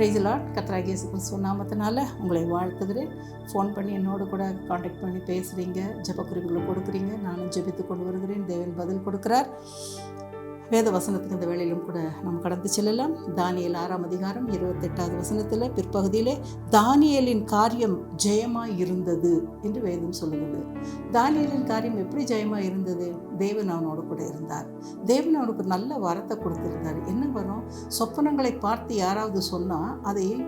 பிரைஸ்லாட் கத்ராகிய கிறிஸ்துவ நாமத்தினால உங்களை வாழ்த்துகிறேன். ஃபோன் பண்ணி என்னோட கூட காண்டாக்ட் பண்ணி பேசுகிறீங்க ஜெப குறிப்புகளை கொடுக்குறீங்க. நானும் ஜெபித்து கொண்டு வருகிறேன். தேவன் பதில் கொடுக்குறார். வேத வசனத்துக்கு இந்த வேலையிலும் கூட நாம் கடந்து செல்லலாம். தானியல் ஆறாம் அதிகாரம் இருபத்தெட்டாவது வசனத்தில் பிற்பகுதியிலே தானியலின் காரியம் ஜெயமாக இருந்தது என்று வேதம் சொல்லுகிறது. தானியலின் காரியம் எப்படி ஜெயமாக இருந்தது தேவன் அவனோடு கூட இருந்தார். தேவன் அவனுக்கு நல்ல வரத்தை கொடுத்திருந்தார். என்ன வரும்? சொப்பனங்களை பார்த்து யாராவது சொன்னால் அதை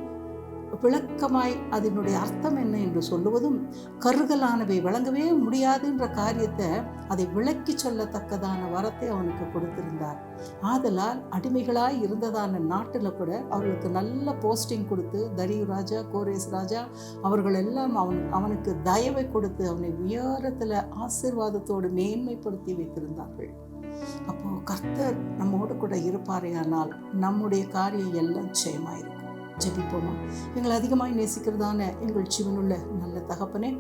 விளக்கமாய் அதனுடைய அர்த்தம் என்ன என்று சொல்லுவதும் கருகலானவை முடியாது முடியாதுன்ற காரியத்தை அதை விளக்கி சொல்லத்தக்கதான வரத்தை அவனுக்கு கொடுத்திருந்தார். ஆதலால் அடிமைகளாய் இருந்ததான நாட்டில் கூட அவர்களுக்கு நல்ல போஸ்டிங் கொடுத்து தரியு ராஜா கோரேஸ் ராஜா அவர்கள் எல்லாம் அவன் அவனுக்கு தயவை கொடுத்து அவனை உயரத்தில் ஆசீர்வாதத்தோடு மேன்மைப்படுத்தி வைத்திருந்தார்கள். அப்போ கர்த்தர் நம்மோடு கூட இருப்பாரே ஆனால் நம்முடைய காரியம் எல்லாம் ஜெயமாயிருக்கும் ஜெபிப்போமா? எங்களை அதிகமாய் நேசிக்கிறதான எங்கள் ஜீவனுள்ள நல்ல தகப்பனே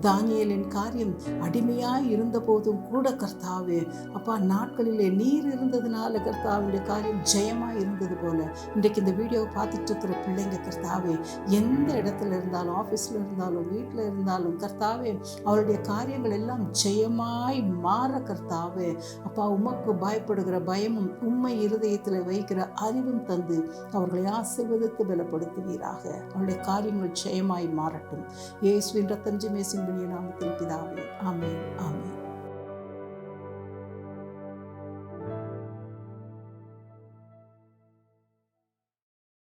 தானியலின் காரியம் அடிமையாய் இருந்த போதும் கூட கர்த்தாவே அப்பா நாட்களிலே நீர் இருந்ததுனால கர்த்தாவுடைய காரியம் ஜெயமாக இருந்தது போல. இன்றைக்கு இந்த வீடியோவை பார்த்துட்டு இருக்கிற பிள்ளைங்க கர்த்தாவே எந்த இடத்துல இருந்தாலும் ஆஃபீஸில் இருந்தாலும் வீட்டில் இருந்தாலும் கர்த்தாவே அவருடைய காரியங்கள் எல்லாம் ஜெயமாய் மாற கர்த்தாவே. அப்பா உமக்கு பயப்படுகிற பயமும் உண்மை இருதயத்தில் வைக்கிற அறிவும் தந்து அவர்களை ஆசிர்வதித்து பலப்படுத்துவீராக அவளுடைய காரியங்கள் ஜெயமாய் மாறட்டும். ஏசுவின் ரத்தம் ஜிமேசின் நாமத்தில் பிதாவே. ஆமே ஆமே